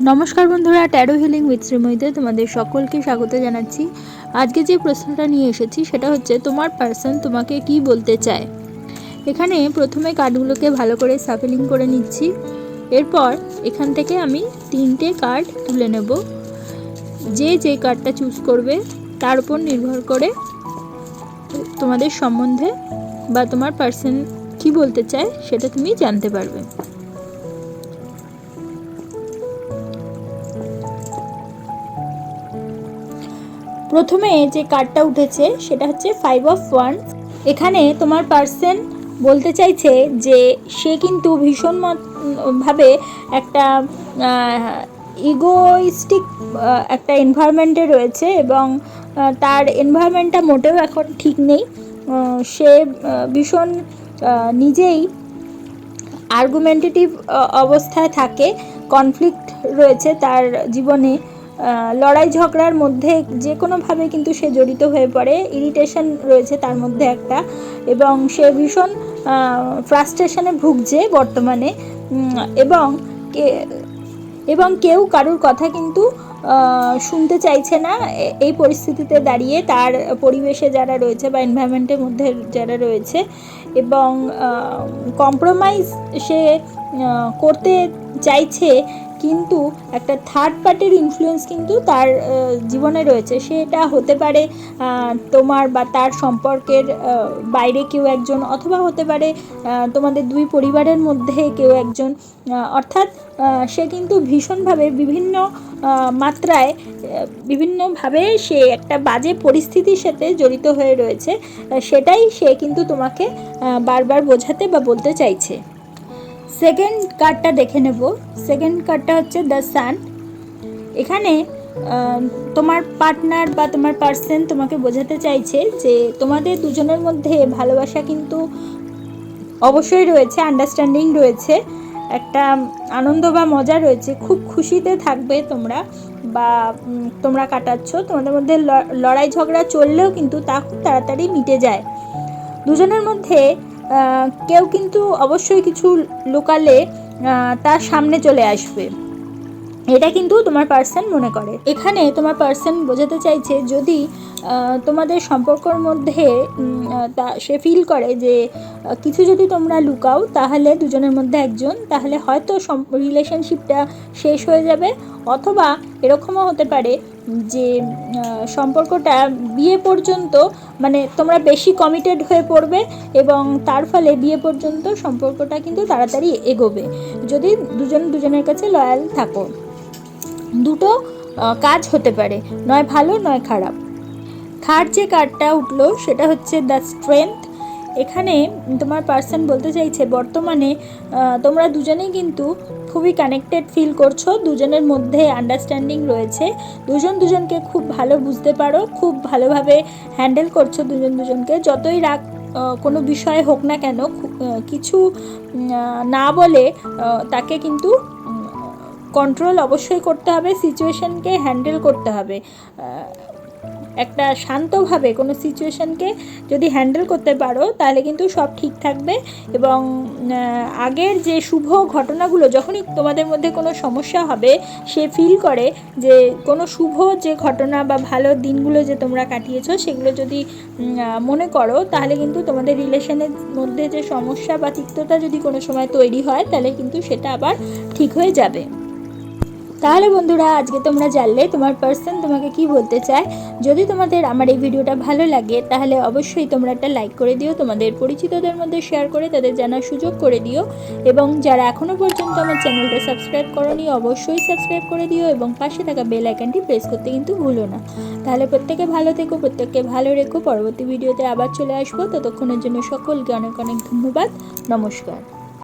নমস্কার বন্ধুরা taro healing with শ্রীময়ীতে তোমাদের সকলকে স্বাগত জানাচ্ছি। আজকে যে প্রশ্নটা নিয়ে এসেছি, সেটা হচ্ছে, তোমার পার্সন তোমাকে কি বলতে চায়? এখানে প্রথমে কার্ডগুলোকে ভালো করে সাফেলিং করে নিচ্ছি। এরপর এখান থেকে আমি তিনটে কার্ড তুলে নেব। যে যে কার্ডটা চুজ করবে, তার উপর নির্ভর করে তোমাদের সম্বন্ধে বা তোমার পার্সন কি বলতে চায়, সেটা তুমি জানতে পারবে। প্রথমে যে কার্ডটা উঠেছে সেটা হচ্ছে ফাইভ অফ ওয়ান এখানে তোমার পার্সন বলতে চাইছে যে সে কিন্তু ভীষণ ভাবে একটা ইগোইস্টিক একটা এনভায়রনমেন্টে রয়েছে এবং তার এনভায়রনমেন্টটা মোটেও এখন ঠিক নেই। সে ভীষণ নিজেই আর্গুমেন্টেটিভ অবস্থায় থাকে। কনফ্লিক্ট রয়েছে তার জীবনে। লড়াই ঝগড়ার মধ্যে যে কোনোভাবে কিন্তু সে জড়িত হয়ে পড়ে। ইরিটেশন রয়েছে তার মধ্যে একটা এবং সে ভীষণ ফ্রাস্ট্রেশনে ভুগছে বর্তমানে। এবং এবং কেউ কারুর কথা কিন্তু শুনতে চাইছে না। এই পরিস্থিতিতে দাঁড়িয়ে তার পরিবেশে যারা রয়েছে বা এনভায়রনমেন্টের মধ্যে যারা রয়েছে এবং কম্প্রোমাইজ সে করতে চাইছে কিন্তু একটা থার্ড পার্টির ইনফ্লুয়েন্স কিন্তু তার জীবনে রয়েছে। সেটা হতে পারে তোমার বা তার সম্পর্কের বাইরে কেউ একজন অথবা হতে পারে তোমাদের দুই পরিবারের মধ্যে কেউ একজন অর্থাৎ সে কিন্তু ভীষণভাবে বিভিন্ন মাত্রায় বিভিন্নভাবে সে একটা বাজে পরিস্থিতির সাথে জড়িত হয়ে রয়েছে। সেটাই সে কিন্তু তোমাকে বারবার বোঝাতে বা বলতে চাইছে। সেকেন্ড কার্ডটা দেখে নেব। সেকেন্ড কার্ডটা হচ্ছে দ্য সান এখানে তোমার পার্টনার বা তোমার পার্সন তোমাকে বোঝাতে চাইছে যে তোমাদের দুজনের মধ্যে ভালোবাসা কিন্তু অবশ্যই রয়েছে আন্ডারস্ট্যান্ডিং রয়েছে, একটা আনন্দ বা মজা রয়েছে, খুব খুশিতে থাকবে তোমরা বা তোমরা কাটাচ্ছ। তোমাদের মধ্যে লড়াই ঝগড়া চললেও কিন্তু তা খুব তাড়াতাড়ি মিটে যায়। দুজনের মধ্যে কেউ কিন্তু অবশ্যই কিছু লোকালে তার সামনে চলে আসবে। এটা কিন্তু তোমার পার্সন মনে করে। এখানে তোমার পার্সন বোঝাতে চাইছে, যদি তোমাদের সম্পর্কর মধ্যে তা, সে ফিল করে যে কিছু যদি তোমরা লুকাও, তাহলে দুজনের মধ্যে একজন, তাহলে হয়তো রিলেশনশিপটা শেষ হয়ে যাবে। অথবা এরকমও হতে পারে যে সম্পর্কটা বিয়ে পর্যন্ত মানে তোমরা বেশি কমিটেড হয়ে পড়বে এবং তার ফলে বিয়ে পর্যন্ত সম্পর্কটা কিন্তু তাড়াতাড়ি এগোবে। যদি দুজন দুজনের কাছে লয়াল থাকো। দুটো কাজ হতে পারে, নয় ভালো, নয় খারাপ। থার্ড যে কার্ডটা উঠল, সেটা হচ্ছে দ্য স্ট্রেংথ এখানে তোমার পার্সন বলতে চাইছে, বর্তমানে তোমরা দুজনেই কিন্তু খুবই কানেক্টেড ফিল করছ, দুজনের মধ্যে আন্ডারস্ট্যান্ডিং রয়েছে। দুজন দুজনকে খুব ভালো বুঝতে পারো, খুব ভালোভাবে হ্যান্ডেল করছ দুজন দুজনকে। যতই রাগ কোনো বিষয়ে হোক না কেন কিছু না বলে তাকে কিন্তু কন্ট্রোল অবশ্যই করতে হবে সিচুয়েশনকে হ্যান্ডেল করতে হবে। একটা শান্তভাবে কোনো সিচুয়েশনকে যদি হ্যান্ডেল করতে পারো, তাহলে কিন্তু সব ঠিক থাকবে। এবং আগের যে শুভ ঘটনাগুলো, যখনই তোমাদের মধ্যে কোনো সমস্যা হবে, সে ফিল করে যে কোনো শুভ যে ঘটনা বা ভালো দিনগুলো যে তোমরা কাটিয়েছো, সেগুলো যদি মনে করো, তাহলে কিন্তু তোমাদের রিলেশনের মধ্যে যে সমস্যা বা তিক্ততা যদি কোনো সময় তৈরি হয়, তাহলে কিন্তু সেটা আবার ঠিক হয়ে যাবে। তাহলে বন্ধুরা, আজকে তোমরা জানলে তোমার পার্সন তোমাকে কি বলতে চায়। যদি তোমাদের আমার এই ভিডিওটা ভালো লাগে, তাহলে অবশ্যই তোমরা একটা লাইক করে দিও, তোমাদের পরিচিতদের মধ্যে শেয়ার করে তাদের জানার সুযোগ করে দিও। এবং যারা এখনও পর্যন্ত আমার চ্যানেলটা সাবস্ক্রাইব করনি, অবশ্যই সাবস্ক্রাইব করে দিও এবং পাশে থাকা বেল আইকনটি প্রেস করতে কিন্তু ভুলো না। তাহলে প্রত্যেকে ভালো থেকো, প্রত্যেককে ভালো রেখো। পরবর্তী ভিডিওতে আবার চলে আসব। ততক্ষণের জন্য সকলকে অনেক অনেক ধন্যবাদ। নমস্কার।